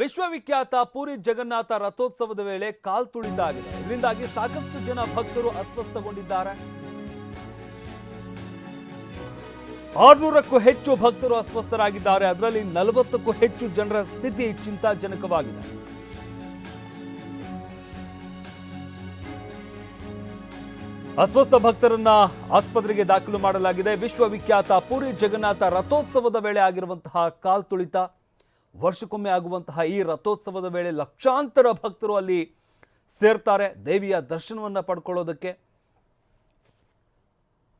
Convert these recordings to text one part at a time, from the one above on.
ವಿಶ್ವವಿಖ್ಯಾತ ಪೂರಿ ಜಗನ್ನಾಥ ರಥೋತ್ಸವದ ವೇಳೆ ಕಾಲ್ ತುಳಿತ ಆಗಿದೆ ಇದರಿಂದಾಗಿ ಸಾಕಷ್ಟು ಜನ ಭಕ್ತರು ಅಸ್ವಸ್ಥಗೊಂಡಿದ್ದಾರೆ. ಆರ್ನೂರಕ್ಕೂ ಹೆಚ್ಚು ಭಕ್ತರು ಅಸ್ವಸ್ಥರಾಗಿದ್ದಾರೆ. ಅದರಲ್ಲಿ ನಲವತ್ತಕ್ಕೂ ಹೆಚ್ಚು ಜನರ ಸ್ಥಿತಿ ಚಿಂತಾಜನಕವಾಗಿದೆ. ಅಸ್ವಸ್ಥ ಭಕ್ತರನ್ನ ಆಸ್ಪತ್ರೆಗೆ ದಾಖಲು ಮಾಡಲಾಗಿದೆ. ವಿಶ್ವವಿಖ್ಯಾತ ಪೂರಿ ಜಗನ್ನಾಥ ರಥೋತ್ಸವದ ವೇಳೆ ಆಗಿರುವಂತಹ ಕಾಲ್ ತುಳಿತ. ವರ್ಷಕ್ಕೊಮ್ಮೆ ಆಗುವಂತಹ ಈ ರಥೋತ್ಸವದ ವೇಳೆ ಲಕ್ಷಾಂತರ ಭಕ್ತರು ಅಲ್ಲಿ ಸೇರ್ತಾರೆ, ದೇವಿಯ ದರ್ಶನವನ್ನ ಪಡ್ಕೊಳ್ಳೋದಕ್ಕೆ.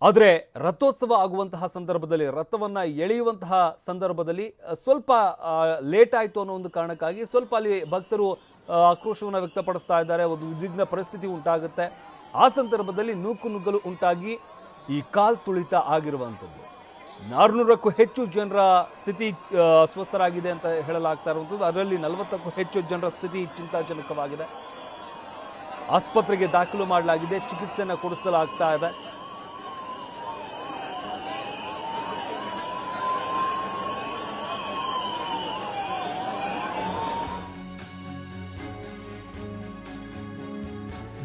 ಆದರೆ ರಥೋತ್ಸವ ಆಗುವಂತಹ ಸಂದರ್ಭದಲ್ಲಿ, ರಥವನ್ನು ಎಳೆಯುವಂತಹ ಸಂದರ್ಭದಲ್ಲಿ ಸ್ವಲ್ಪ ಲೇಟ್ ಆಯಿತು ಅನ್ನೋ ಒಂದು ಕಾರಣಕ್ಕಾಗಿ ಸ್ವಲ್ಪ ಅಲ್ಲಿ ಭಕ್ತರು ಆಕ್ರೋಶವನ್ನು ವ್ಯಕ್ತಪಡಿಸ್ತಾ ಇದ್ದಾರೆ, ಒಂದು ಉದ್ವಿಗ್ನ ಪರಿಸ್ಥಿತಿ ಉಂಟಾಗುತ್ತೆ. ಆ ಸಂದರ್ಭದಲ್ಲಿ ನೂಕು ನುಗ್ಗಲು ಉಂಟಾಗಿ ಈ ಕಾಲ್ ತುಳಿತ ಆಗಿರುವಂಥದ್ದು. ನಾರ್ನೂರಕ್ಕೂ ಹೆಚ್ಚು ಜನರ ಸ್ಥಿತಿ ಅಸ್ವಸ್ಥರಾಗಿದೆ ಅಂತ ಹೇಳಲಾಗ್ತಾ ಇರುವಂಥದ್ದು. ಅದರಲ್ಲಿ ನಲವತ್ತಕ್ಕೂ ಹೆಚ್ಚು ಜನರ ಸ್ಥಿತಿ ಚಿಂತಾಜನಕವಾಗಿದೆ. ಆಸ್ಪತ್ರೆಗೆ ದಾಖಲು ಮಾಡಲಾಗಿದೆ, ಚಿಕಿತ್ಸೆಯನ್ನು ಕೊಡಿಸಲಾಗ್ತಾ ಇದೆ.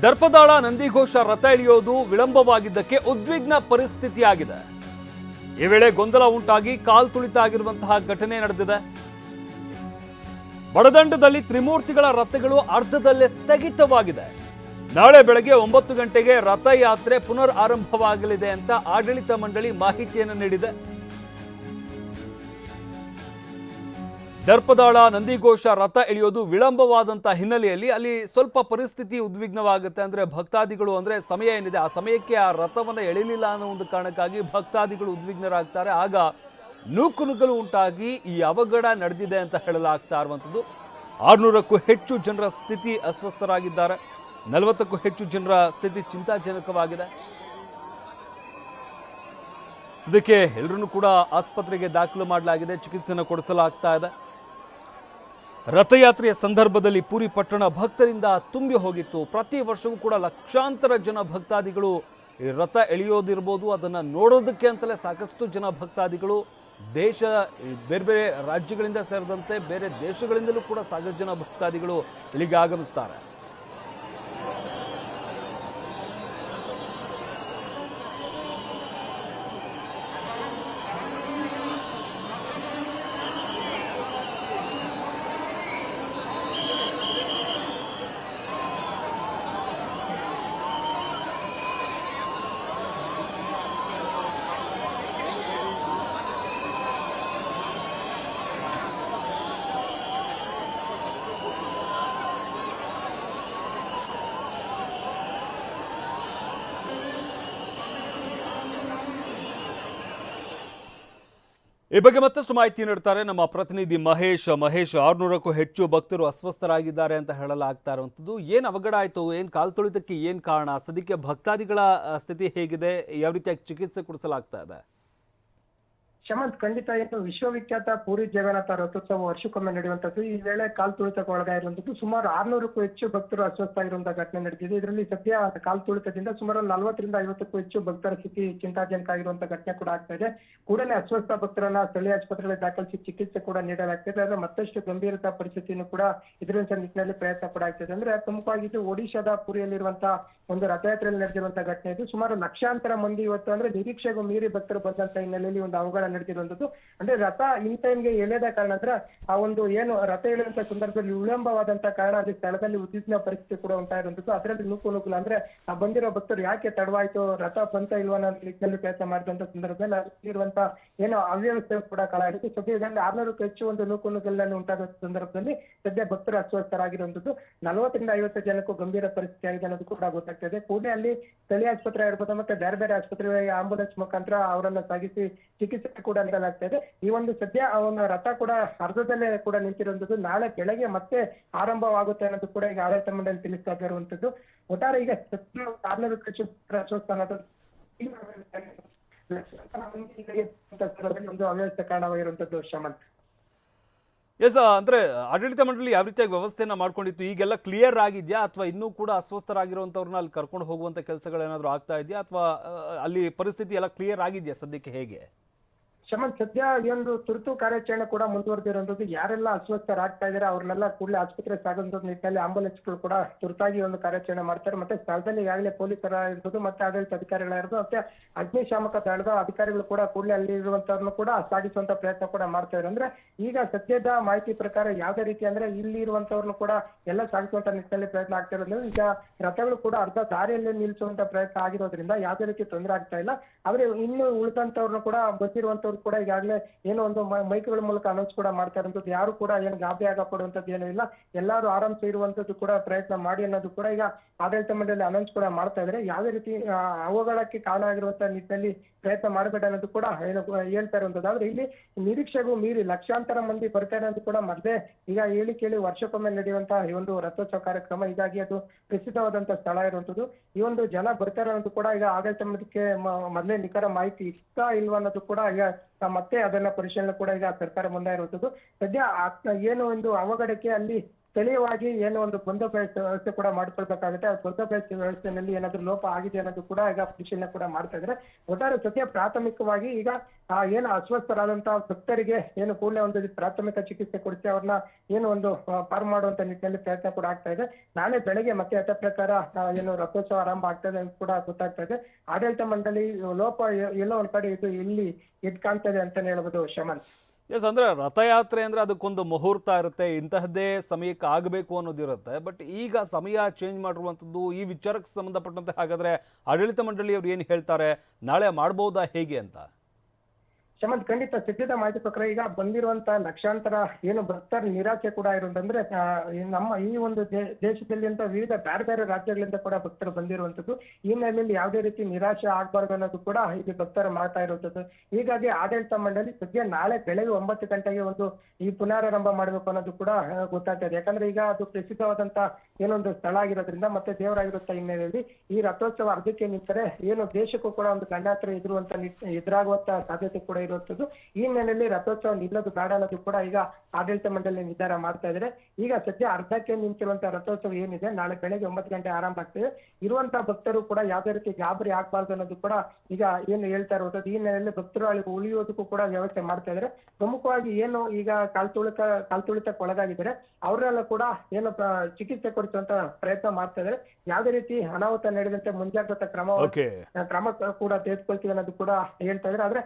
ದರ್ಪದಾಳ ನಂದಿಘೋಷ ರಥ ಇಳಿಯೋದು ವಿಳಂಬವಾಗಿದ್ದಕ್ಕೆ ಉದ್ವಿಗ್ನ ಪರಿಸ್ಥಿತಿಯಾಗಿದೆ. ಈ ವೇಳೆ ಗೊಂದಲ ಉಂಟಾಗಿ ಕಾಲ್ ತುಳಿತ ಆಗಿರುವಂತಹ ಘಟನೆ ನಡೆದಿದೆ. ಬಡದಂಡದಲ್ಲಿ ತ್ರಿಮೂರ್ತಿಗಳ ರಥಗಳು ಅರ್ಧದಲ್ಲೇ ಸ್ಥಗಿತವಾಗಿದೆ. ನಾಳೆ ಬೆಳಗ್ಗೆ ಒಂಬತ್ತು ಗಂಟೆಗೆ ರಥಯಾತ್ರೆ ಪುನರ್ ಆರಂಭವಾಗಲಿದೆ ಅಂತ ಆಡಳಿತ ಮಂಡಳಿ ಮಾಹಿತಿಯನ್ನು ನೀಡಿದೆ. ದರ್ಪದಾಳ ನಂದಿಘೋಷ ರಥ ಎಳೆಯೋದು ವಿಳಂಬವಾದಂಥ ಹಿನ್ನೆಲೆಯಲ್ಲಿ ಅಲ್ಲಿ ಸ್ವಲ್ಪ ಪರಿಸ್ಥಿತಿ ಉದ್ವಿಗ್ನವಾಗುತ್ತೆ ಅಂದ್ರೆ ಭಕ್ತಾದಿಗಳು ಅಂದ್ರೆ ಸಮಯ ಏನಿದೆ, ಆ ಸಮಯಕ್ಕೆ ಆ ರಥವನ್ನು ಎಳಿಲಿಲ್ಲ ಅನ್ನೋ ಒಂದು ಕಾರಣಕ್ಕಾಗಿ ಭಕ್ತಾದಿಗಳು ಉದ್ವಿಗ್ನರಾಗ್ತಾರೆ. ಆಗ ನೂಕು ನುಗ್ಗಲು ಉಂಟಾಗಿ ಈ ಅವಘಡ ನಡೆದಿದೆ ಅಂತ ಹೇಳಲಾಗ್ತಾ ಇರುವಂಥದ್ದು. ಆರುನೂರಕ್ಕೂ ಹೆಚ್ಚು ಜನರ ಸ್ಥಿತಿ ಅಸ್ವಸ್ಥರಾಗಿದ್ದಾರೆ. ನಲವತ್ತಕ್ಕೂ ಹೆಚ್ಚು ಜನರ ಸ್ಥಿತಿ ಚಿಂತಾಜನಕವಾಗಿದೆ. ಸದ್ಯಕ್ಕೆ ಎಲ್ಲರನ್ನೂ ಕೂಡ ಆಸ್ಪತ್ರೆಗೆ ದಾಖಲು ಮಾಡಲಾಗಿದೆ, ಚಿಕಿತ್ಸೆಯನ್ನು ಕೊಡಿಸಲಾಗ್ತಾ ಇದೆ. ರಥಯಾತ್ರೆಯ ಸಂದರ್ಭದಲ್ಲಿ ಪುರಿ ಪಟ್ಟಣ ಭಕ್ತರಿಂದ ತುಂಬಿ ಹೋಗಿತ್ತು. ಪ್ರತಿ ವರ್ಷವೂ ಕೂಡ ಲಕ್ಷಾಂತರ ಜನ ಭಕ್ತಾದಿಗಳು ಈ ರಥ ಎಳೆಯೋದಿರ್ಬೋದು, ಅದನ್ನು ನೋಡೋದಕ್ಕೆ ಅಂತಲೇ ಸಾಕಷ್ಟು ಜನ ಭಕ್ತಾದಿಗಳು ದೇಶ, ಬೇರೆ ಬೇರೆ ರಾಜ್ಯಗಳಿಂದ ಸೇರಿದಂತೆ ಬೇರೆ ದೇಶಗಳಿಂದಲೂ ಕೂಡ ಸಾಕಷ್ಟು ಜನ ಭಕ್ತಾದಿಗಳು ಇಲ್ಲಿಗೆ ಆಗಮಿಸ್ತಾರೆ. ಈ ಬಗ್ಗೆ ಮತ್ತಷ್ಟು ಮಾಹಿತಿ ನೀಡ್ತಾರೆ ನಮ್ಮ ಪ್ರತಿನಿಧಿ ಮಹೇಶ್. ಮಹೇಶ್, ಆರ್ನೂರಕ್ಕೂ ಹೆಚ್ಚು ಭಕ್ತರು ಅಸ್ವಸ್ಥರಾಗಿದ್ದಾರೆ ಅಂತ ಹೇಳಲಾಗ್ತಾ ಇರುವಂಥದ್ದು. ಏನು ಅವಘಡ ಆಯಿತು? ಏನು ಕಾಲ್ ತುಳಿತಕ್ಕೆ ಏನು ಕಾರಣ? ಸದ್ಯಕ್ಕೆ ಭಕ್ತಾದಿಗಳ ಸ್ಥಿತಿ ಹೇಗಿದೆ? ಯಾವ ರೀತಿಯಾಗಿ ಚಿಕಿತ್ಸೆ ಕೊಡಿಸಲಾಗ್ತಾ ಇದೆ? ಶಮಂತ್ ಖಂಡಿತ ಏನು ವಿಶ್ವವಿಖ್ಯಾತ ಪೂರಿ ಜಗನ್ನಾಥ ರಥೋತ್ಸವ ವರ್ಷಕ್ಕೊಮ್ಮೆ ನಡೆಯುವಂತದ್ದು ಈ ವೇಳೆ ಕಾಲ್ ತುಳಿತಕ್ಕೆ ಒಳಗಾಗಿರುವಂತದ್ದು ಸುಮಾರು ಆರ್ನೂರಕ್ಕೂ ಹೆಚ್ಚು ಭಕ್ತರು ಅಸ್ವಸ್ಥ ಆಗಿರುವಂತಹ ಘಟನೆ ನಡೆದಿದೆ. ಇದರಲ್ಲಿ ಸದ್ಯ ಕಾಲ್ ತುಳಿತದಿಂದ ಸುಮಾರು ನಲವತ್ತರಿಂದ ಐವತ್ತಕ್ಕೂ ಹೆಚ್ಚು ಭಕ್ತರ ಸ್ಥಿತಿ ಚಿಂತಾಜನಕ ಆಗಿರುವಂತಹ ಘಟನೆ ಕೂಡ ಆಗ್ತಾ ಇದೆ. ಕೂಡಲೇ ಅಸ್ವಸ್ಥ ಭಕ್ತರನ್ನ ಸ್ಥಳೀಯ ಆಸ್ಪತ್ರೆಗೆ ದಾಖಲಿಸಿ ಚಿಕಿತ್ಸೆ ಕೂಡ ನೀಡಲಾಗ್ತಿದೆ. ಆದ್ರೆ ಮತ್ತಷ್ಟು ಗಂಭೀರತಾ ಪರಿಸ್ಥಿತಿಯನ್ನು ಕೂಡ ಎದುರಿಸುವ ನಿಟ್ಟಿನಲ್ಲಿ ಪ್ರಯತ್ನ ಕೂಡ ಆಗ್ತಿದೆ. ಅಂದ್ರೆ ಪ್ರಮುಖವಾಗಿ ಇದು ಒಡಿಶಾದ ಪುರಿಯಲ್ಲಿರುವಂತಹ ಒಂದು ರಥಯಾತ್ರೆಯಲ್ಲಿ ನಡೆದಿರುವಂತಹ ಘಟನೆ ಇದು. ಸುಮಾರು ಲಕ್ಷಾಂತರ ಮಂದಿ ಇವತ್ತು ಅಂದ್ರೆ ನಿರೀಕ್ಷೆಗೂ ಮೀರಿ ಭಕ್ತರು ಬಂದಂತ ಹಿನ್ನೆಲೆಯಲ್ಲಿ ಒಂದು ಅವಘಡ ನಡೆದಿರುವಂತದ್ದು ಅಂದ್ರೆ ರಥ ಇನ್ ಟೈಮ್ಗೆ ಕಾರಣ ಅಂದ್ರೆ ಆ ಒಂದು ಏನು ರಥ ಎಳೆಯುವಂತ ಸಂದರ್ಭದಲ್ಲಿ ವಿಳಂಬವಾದಂತ ಕಾರಣ ಅಲ್ಲಿ ಸ್ಥಳದಲ್ಲಿ ಉದ್ವಿಗ್ನ ಪರಿಸ್ಥಿತಿ ಕೂಡ ಉಂಟಾಗಿರುವಂತದ್ದು ಅದರಲ್ಲಿ ನೂಕು ಅಂದ್ರೆ ಆ ಬಂದಿರೋ ಭಕ್ತರು ಯಾಕೆ ತಡವಾಯ್ತು, ರಥ ಬಂತ ಇಲ್ವಾ ಅನ್ನೋ ನಿಟ್ಟಿನಲ್ಲಿ ಪ್ರಯತ್ನ ಮಾಡಿದಂತ ಸಂದರ್ಭದಲ್ಲಿ ಅಲ್ಲಿರುವಂತ ಏನೋ ಅವ್ಯವಸ್ಥೆ ಕೂಡ ಕಾಲ ಆಡಿತು ಸದ್ಯದಲ್ಲಿ ಆರ್ನೂರಕ್ಕೂ ಹೆಚ್ಚು ಒಂದು ನೂಕು ಉಂಟಾದ ಸಂದರ್ಭದಲ್ಲಿ ಸದ್ಯ ಭಕ್ತರು ಅಸ್ವಸ್ಥರಾಗಿರುವಂತದ್ದು ನಲವತ್ತರಿಂದ ಐವತ್ತು ಜನಕ್ಕೂ ಗಂಭೀರ ಪರಿಸ್ಥಿತಿ ಆಗಿದೆ ಅನ್ನೋದು ಕೂಡ ಗೊತ್ತಾಗ್ತದೆ. ಕೂಡಲೇ ಅಲ್ಲಿ ಸ್ಥಳೀಯ ಆಸ್ಪತ್ರೆ ಇರ್ಬೋದು ಮತ್ತೆ ಬೇರೆ ಬೇರೆ ಆಸ್ಪತ್ರೆ ಆಂಬುಲೆನ್ಸ್ ಮುಖಾಂತರ ಅವರನ್ನ ಸಾಗಿಸಿ ಚಿಕಿತ್ಸೆ ಕೂಡ ಅಂತಲಾಗ್ತಾ ಇದೆ ಈ ಒಂದು ಸದ್ಯ ಅವನ ರಥ ಕೂಡ ಅರ್ಧದಲ್ಲೇ ಕೂಡ ನಿಂತಿರುವಂತದ್ದು. ನಾಳೆ ಬೆಳಗ್ಗೆ ಮತ್ತೆ ಆರಂಭವಾಗುತ್ತೆ ಅನ್ನೋದು ಕೂಡ ಈಗ ಆಡಳಿತ ಮಂಡಳಿ ತಿಳಿಸ್ತಾ ಇರುವಂತದ್ದು ಒಟ್ಟಾರೆ ಈಗ ಎಸ್ ಅಂದ್ರೆ ಆಡಳಿತ ಮಂಡಳಿ ಯಾವ ರೀತಿಯಾಗಿ ವ್ಯವಸ್ಥೆಯನ್ನ ಮಾಡ್ಕೊಂಡಿತ್ತು? ಈಗೆಲ್ಲ ಕ್ಲಿಯರ್ ಆಗಿದ್ಯಾ? ಅಥವಾ ಇನ್ನೂ ಕೂಡ ಅಸ್ವಸ್ಥರಾಗಿರುವಂತವ್ರನ್ನ ಅಲ್ಲಿ ಕರ್ಕೊಂಡು ಹೋಗುವಂತ ಕೆಲಸಗಳೇನಾದ್ರೂ ಆಗ್ತಾ ಇದೆಯಾ? ಅಥವಾ ಅಲ್ಲಿ ಪರಿಸ್ಥಿತಿ ಎಲ್ಲ ಕ್ಲಿಯರ್ ಆಗಿದೆಯಾ ಸದ್ಯಕ್ಕೆ ಹೇಗೆ? ಶಮನ್, ಸದ್ಯ ಈ ಒಂದು ತುರ್ತು ಕಾರ್ಯಾಚರಣೆ ಕೂಡ ಮುಂದುವರೆದಿರುವಂತದ್ದು ಯಾರೆಲ್ಲ ಅಸ್ವಸ್ಥರಾಗ್ತಾ ಇದ್ದಾರೆ, ಅವ್ರನ್ನೆಲ್ಲ ಕೂಡಲೇ ಆಸ್ಪತ್ರೆ ಸಾಗುವಂತ ನಿಟ್ಟಿನಲ್ಲಿ ಆಂಬುಲೆನ್ಸ್ಗಳು ಕೂಡ ತುರ್ತಾಗಿ ಒಂದು ಕಾರ್ಯಾಚರಣೆ ಮಾಡ್ತಾರೆ. ಮತ್ತೆ ಸ್ಥಳದಲ್ಲಿ ಈಗಾಗಲೇ ಪೊಲೀಸರ ಇರ್ಬೋದು ಮತ್ತೆ ಆಡಳಿತ ಅಧಿಕಾರಿಗಳಿರ್ಬೋದು ಮತ್ತೆ ಅಗ್ನಿಶಾಮಕ ದಳದ ಅಧಿಕಾರಿಗಳು ಕೂಡ ಕೂಡಲೇ ಅಲ್ಲಿ ಇರುವಂತವ್ರನ್ನು ಕೂಡ ಸಾಗಿಸುವಂತ ಪ್ರಯತ್ನ ಕೂಡ ಮಾಡ್ತಾ ಇದ್ದಾರೆ. ಅಂದ್ರೆ ಈಗ ಸದ್ಯದ ಮಾಹಿತಿ ಪ್ರಕಾರ ಯಾವ್ದೇ ರೀತಿ ಅಂದ್ರೆ ಇಲ್ಲಿ ಇರುವಂತವ್ರನ್ನು ಕೂಡ ಎಲ್ಲ ಸಾಗಿಸುವಂತ ನಿಟ್ಟಿನಲ್ಲಿ ಪ್ರಯತ್ನ ಆಗ್ತಾ ಇರೋದ್ರಿಂದ ಈಗ ರಥಗಳು ಕೂಡ ಅರ್ಧ ದಾರಿಯಲ್ಲಿ ನಿಲ್ಲಿಸುವಂತ ಪ್ರಯತ್ನ ಆಗಿರೋದ್ರಿಂದ ಯಾವ್ದೇ ರೀತಿ ತೊಂದರೆ ಆಗ್ತಾ ಇಲ್ಲ. ಆದ್ರೆ ಇನ್ನು ಉಳಿದಂತವ್ರನ್ನು ಕೂಡ ಗೊತ್ತಿರುವಂತವ್ರು ಕೂಡ ಈಗಾಗಲೇ ಏನೋ ಒಂದು ಮೈಕ್ಗಳ ಮೂಲಕ ಅನೌನ್ಸ್ ಕೂಡ ಮಾಡ್ತಾ ಇರುವಂತದ್ದು. ಯಾರು ಕೂಡ ಏನು ಗಾಬರಿ ಆಗಪಡುವಂತದ್ದು ಏನೂ ಇಲ್ಲ. ಎಲ್ಲರೂ ಆರಾಮ್ಸೆ ಇರುವಂತದ್ದು ಕೂಡ ಪ್ರಯತ್ನ ಮಾಡಿ ಅನ್ನೋದು ಕೂಡ ಈಗ ಆಡಳಿತ ಮಂಡಳಿ ಅನೌನ್ಸ್ ಕೂಡ ಮಾಡ್ತಾ ಇದ್ರೆ. ಯಾವುದೇ ರೀತಿ ಅವಘಡಕ್ಕೆ ಕಾರಣ ಆಗಿರುವಂತ ನಿಟ್ಟಿನಲ್ಲಿ ಪ್ರಯತ್ನ ಮಾಡಬೇಡ ಅನ್ನೋದು ಕೂಡ ಹೇಳ್ತಾ ಇರುವಂತದ್ದು. ಆದ್ರೆ ಇಲ್ಲಿ ನಿರೀಕ್ಷೆಗೂ ಮೀರಿ ಲಕ್ಷಾಂತರ ಮಂದಿ ಬರ್ತಾರೆ ಅಂತ ಕೂಡ ಮತ್ತೆ ಈಗ ಹೇಳಿ ಕೇಳಿ ವರ್ಷಕ್ಕೊಮ್ಮೆ ನಡೆಯುವಂತಹ ಈ ಒಂದು ರಥೋತ್ಸವ ಕಾರ್ಯಕ್ರಮ. ಹೀಗಾಗಿ ಅದು ಪ್ರಸಿದ್ಧವಾದಂತ ಸ್ಥಳ ಇರುವಂತದ್ದು. ಈ ಒಂದು ಜನ ಬರ್ತಾರೆ ಅನ್ನೋದು ಕೂಡ ಈಗ ಆಡಳಿತ ಮಂಡಳಿಗೆ ಮೊದಲೇ ನಿಖರ ಮಾಹಿತಿ ಇತ್ತಾ ಇಲ್ವಾ ಅನ್ನೋದು ಕೂಡ ಈಗ ಮತ್ತೆ ಅದನ್ನ ಪರಿಶೀಲನೆ ಕೂಡ ಈಗ ಸರ್ಕಾರ ಮುಂದೆ ಇರುವಂತದ್ದು. ಸದ್ಯ ಏನು ಒಂದು ಅವಘಡಕ್ಕೆ ಅಲ್ಲಿ ಸ್ಥಳೀಯವಾಗಿ ಏನು ಒಂದು ಬಂದೋಬಸ್ತ್ ವ್ಯವಸ್ಥೆ ಕೂಡ ಮಾಡ್ಕೊಳ್ಬೇಕಾಗುತ್ತೆ. ಆ ಬಂದೋಬಸ್ತ್ ವ್ಯವಸ್ಥೆಯಲ್ಲಿ ಏನಾದ್ರು ಲೋಪ ಆಗಿದೆ ಅನ್ನೋದು ಕೂಡ ಈಗ ಪರಿಶೀಲನೆ ಕೂಡ ಮಾಡ್ತಾ ಇದ್ದಾರೆ ಒಟ್ಟಾರೆ ಸದ್ಯ ಪ್ರಾಥಮಿಕವಾಗಿ ಈಗ ಏನು ಅಸ್ವಸ್ಥರಾದಂತಹ ಭಕ್ತರಿಗೆ ಏನು ಕೂಡಲೇ ಒಂದು ಪ್ರಾಥಮಿಕ ಚಿಕಿತ್ಸೆ ಕೊಡಿಸಿ ಅವ್ರನ್ನ ಏನು ಒಂದು ಪಾರು ಮಾಡುವಂತ ನಿಟ್ಟಿನಲ್ಲಿ ಪ್ರಯತ್ನ ಕೂಡ ಆಗ್ತಾ ಇದೆ. ನಾಳೆ ಬೆಳಗ್ಗೆ ಮತ್ತೆ ಅದ ಪ್ರಕಾರ ಏನು ರಥೋತ್ಸವ ಆರಂಭ ಆಗ್ತಾ ಅಂತ ಕೂಡ ಗೊತ್ತಾಗ್ತಾ ಇದೆ. ಆಡಳಿತ ಮಂಡಳಿ ಲೋಪ ಎಲ್ಲೋ ಒಂದ್ ಕಡೆ ಇದು ಇಲ್ಲಿ ಎದ್ ಕಾಣ್ತಾ ಇದೆ ಅಂತಾನೆ ಹೇಳ್ಬೋದು ಶಮನ್. ಎಸ್ ಅಂದರೆ ರಥಯಾತ್ರೆ ಅಂದ್ರೆ ಅದಕ್ಕೊಂದು ಮುಹೂರ್ತ ಇರುತ್ತೆ. ಇಂತಹದ್ದೇ ಸಮಯಕ್ಕೆ ಆಗಬೇಕು ಅನ್ನೋದಿರುತ್ತೆ ಬಟ್ ಈಗ ಸಮಯ ಚೇಂಜ್ ಮಾಡಿರುವಂಥದ್ದು, ಈ ವಿಚಾರಕ್ಕೆ ಸಂಬಂಧಪಟ್ಟಂತೆ ಹಾಗಾದ್ರೆ ಆಡಳಿತ ಮಂಡಳಿಯವರು ಏನು ಹೇಳ್ತಾರೆ? ನಾಳೆ ಮಾಡ್ಬೋದಾ ಹೇಗೆ ಅಂತ? ಶಮಂತ್ ಖಂಡಿತ ಸಿದ್ಧದ ಮಾಹಿತಿ ಪ್ರಕಾರ ಈಗ ಬಂದಿರುವಂತಹ ಲಕ್ಷಾಂತರ ಏನು ಭಕ್ತರ ನಿರಾಶೆ ಕೂಡ ಇರುವಂತಂದ್ರೆ ಆ, ನಮ್ಮ ಈ ಒಂದು ದೇಶದಲ್ಲಿ ಅಂತ ವಿವಿಧ ಬೇರೆ ಬೇರೆ ರಾಜ್ಯಗಳಿಂದ ಕೂಡ ಭಕ್ತರು ಬಂದಿರುವಂತದ್ದು ಈ ನೆಲೆಯಲ್ಲಿ ಯಾವುದೇ ರೀತಿ ನಿರಾಶೆ ಆಗ್ಬಾರ್ದು ಅನ್ನೋದು ಕೂಡ ಇದು ಭಕ್ತರು ಮಾಡ್ತಾ ಇರುವಂತದ್ದು ಹೀಗಾಗಿ ಆಡಳಿತ ಮಂಡಳಿ ಸದ್ಯ ನಾಳೆ ಬೆಳಗ್ಗೆ ಒಂಬತ್ತು ಗಂಟೆಗೆ ಒಂದು ಈ ಪುನರಾರಂಭ ಮಾಡಬೇಕು ಅನ್ನೋದು ಕೂಡ ಗೊತ್ತಾಗ್ತದೆ ಯಾಕಂದ್ರೆ ಈಗ ಅದು ಪ್ರಸಿದ್ಧವಾದಂತಹ ಏನೊಂದು ಸ್ಥಳ ಆಗಿರೋದ್ರಿಂದ ಮತ್ತೆ ದೇವರಾಗಿರುತ್ತ ಹಿನ್ನೆಲೆಯಲ್ಲಿ ಈ ರಥೋತ್ಸವ ಅರ್ಧಕ್ಕೆ ನಿಂತರೆ ಏನು ದೇಶಕ್ಕೂ ಕೂಡ ಒಂದು ಗಂಡಾತ್ರ ಎದುರುವಂತ ಎದುರಾಗುವಂತ ಸಾಧ್ಯತೆ ಕೂಡ ಇರುವಂತದ್ದು. ಈ ಹಿನ್ನೆಲೆಯಲ್ಲಿ ರಥೋತ್ಸವ ನಿಲ್ಲೋದು ಬೇಡ ಅನ್ನೋದು ಕೂಡ ಈಗ ಆಡಳಿತ ಮಂಡಳಿ ನಿರ್ಧಾರ ಮಾಡ್ತಾ ಇದ್ದಾರೆ ಈಗ ಸದ್ಯ ಅರ್ಧಕ್ಕೆ ನಿಂತಿರುವಂತ ರಥೋತ್ಸವ ಏನಿದೆ ನಾಳೆ ಬೆಳಗ್ಗೆ ಒಂಬತ್ತು ಗಂಟೆ ಆರಂಭ ಆಗ್ತದೆ. ಇರುವಂತಹ ಭಕ್ತರು ಕೂಡ ಯಾವುದೇ ರೀತಿ ಗಾಬರಿ ಆಗ್ಬಾರ್ದು ಅನ್ನೋದು ಕೂಡ ಈಗ ಏನು ಹೇಳ್ತಾ ಇರುವಂತದ್ದು. ಈ ಹಿನ್ನೆಲೆಯಲ್ಲಿ ಭಕ್ತರು ಅಲ್ಲಿ ಉಳಿಯೋದಕ್ಕೂ ಕೂಡ ವ್ಯವಸ್ಥೆ ಮಾಡ್ತಾ ಇದ್ದಾರೆ ಪ್ರಮುಖವಾಗಿ ಏನು ಈಗ ಕಾಲ್ತುಳಿತ ಕಾಲ್ತುಳಿತಕ್ಕೆ ಒಳಗಾಗಿದ್ದಾರೆ. ಅವರೆಲ್ಲ ಕೂಡ ಏನು ಚಿಕಿತ್ಸೆ ಕೊಡಿಸುವಂತ ಪ್ರಯತ್ನ ಮಾಡ್ತಾ ಇದ್ದಾರೆ ಯಾವುದೇ ರೀತಿ ಅನಾಹುತ ನಡೆದಂತೆ ಮುಂಜಾಗ್ರತಾ ಕ್ರಮ ಕ್ರಮ ಕೂಡ ತೆಗೆದುಕೊಳ್ತೀವಿ ಅನ್ನೋದು ಕೂಡ ಹೇಳ್ತಾ ಇದ್ದಾರೆ ಆದ್ರೆ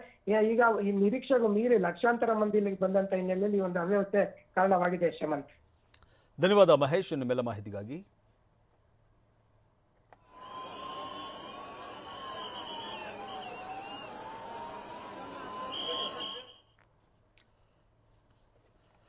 ಈಗ ಈ ನಿರೀಕ್ಷೆಗೂ ಮೀರಿ ಲಕ್ಷಾಂತರ ಮಂದಿ ಇಲ್ಲಿಗೆ ಬಂದಂತ ಹಿನ್ನೆಲೆಯಲ್ಲಿ ಒಂದು ಅವ್ಯವಸ್ಥೆ ಕಾರಣವಾಗಿದೆ ಶಮಂತ್. ಧನ್ಯವಾದ ಮಹೇಶ್ ನಿಮ್ಮೆಲ್ಲ ಮಾಹಿತಿಗಾಗಿ.